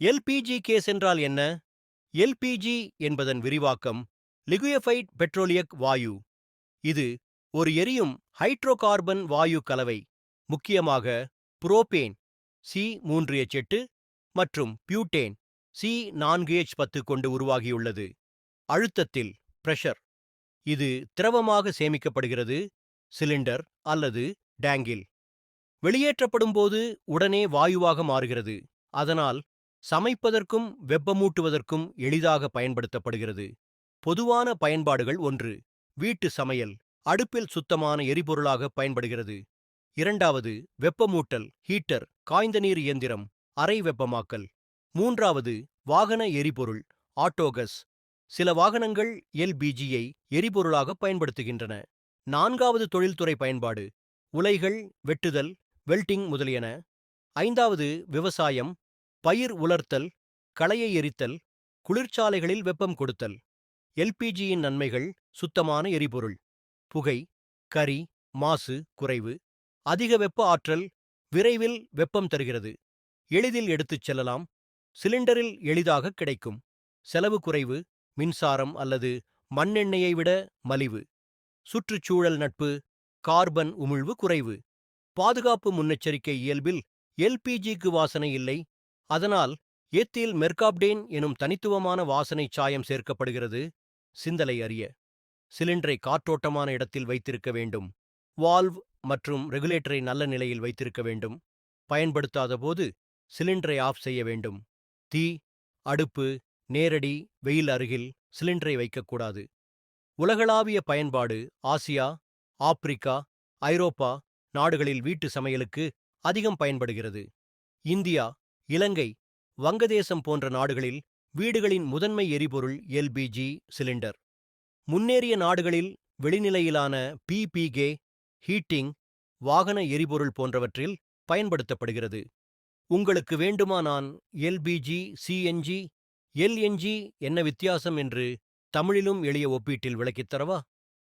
LPG gas என்றால் என்ன? LPG என்பதன் விரிவாக்கம் லிகுயஃபைட் பெட்ரோலியக் வாயு. இது ஒரு எரியும் ஹைட்ரோகார்பன் வாயு கலவை முக்கியமாக புரோபேன் சி மூன்று எச் எட்டு மற்றும் பியூட்டேன் சி நான்கு எச் பத்து கொண்டு உருவாகியுள்ளது. அழுத்தத்தில் பிரஷர். இது திரவமாக சேமிக்கப்படுகிறது சிலிண்டர் அல்லது டேங்கில். வெளியேற்றப்படும்போது உடனே வாயுவாக மாறுகிறது அதனால் சமைப்பதற்கும் வெப்பமூட்டுவதற்கும் எளிதாக பயன்படுத்தப்படுகிறது. பொதுவான பயன்பாடுகள் ஒன்று வீட்டு சமையல். அடுப்பில் சுத்தமான எரிபொருளாக பயன்படுகிறது. இரண்டாவது வெப்பமூட்டல் ஹீட்டர் காய்ந்த நீர் இயந்திரம் அறை வெப்பமாக்கல். மூன்றாவது வாகன எரிபொருள் ஆட்டோகஸ். சில வாகனங்கள் எல்பிஜியை எரிபொருளாக பயன்படுத்துகின்றன. நான்காவது தொழில்துறை பயன்பாடு உலைகள் வெட்டுதல் வெல்டிங் முதலியன. ஐந்தாவது விவசாயம் பயிர் உலர்த்தல் களையை எரித்தல் குளிர்சாலைகளில் வெப்பம் கொடுத்தல் எல்பிஜியின் நன்மைகள் சுத்தமான எரிபொருள் புகை கரி மாசு குறைவு அதிக வெப்ப ஆற்றல் விரைவில் வெப்பம் தருகிறது. எளிதில் எடுத்துச் செல்லலாம் சிலிண்டரில் எளிதாக கிடைக்கும் செலவு குறைவு மின்சாரம் அல்லது மண்ணெண்ணெயை விட மலிவு சுற்றுச்சூழல் நட்பு கார்பன் உமிழ்வு குறைவு பாதுகாப்பு முன்னெச்சரிக்கை இயல்பில் எல்பிஜிக்கு வாசனை இல்லை அதனால் ஏத்தில் மெர்காப்டேன் எனும் தனித்துவமான வாசனை சாயம் சேர்க்கப்படுகிறது சிந்தலை அறிய. சிலிண்டரை காற்றோட்டமான இடத்தில் வைத்திருக்க வேண்டும். வால்வ் மற்றும் ரெகுலேட்டரை நல்ல நிலையில் வைத்திருக்க வேண்டும். பயன்படுத்தாத போது சிலிண்டரை ஆஃப் செய்ய வேண்டும். தீ அடுப்பு நேரடி வெயில் அருகில் சிலிண்டரை வைக்கக்கூடாது. உலகளாவிய பயன்பாடு ஆசியா ஆப்பிரிக்கா ஐரோப்பா நாடுகளில் வீட்டு சமையலுக்கு அதிகம் பயன்படுகிறது. இந்தியா இலங்கை வங்கதேசம் போன்ற நாடுகளில் வீடுகளின் முதன்மை எரிபொருள் எல்பிஜி சிலிண்டர். முன்னேறிய நாடுகளில் வெளிநிலையிலான பிபிகே ஹீட்டிங் வாகன எரிபொருள் போன்றவற்றில் பயன்படுத்தப்படுகிறது. உங்களுக்கு வேண்டுமா நான் எல்பிஜி சிஎன்ஜி எல்என்ஜி என்ன வித்தியாசம் என்று தமிழிலும் எளிய ஒப்பீட்டில் விளக்கித்தரவா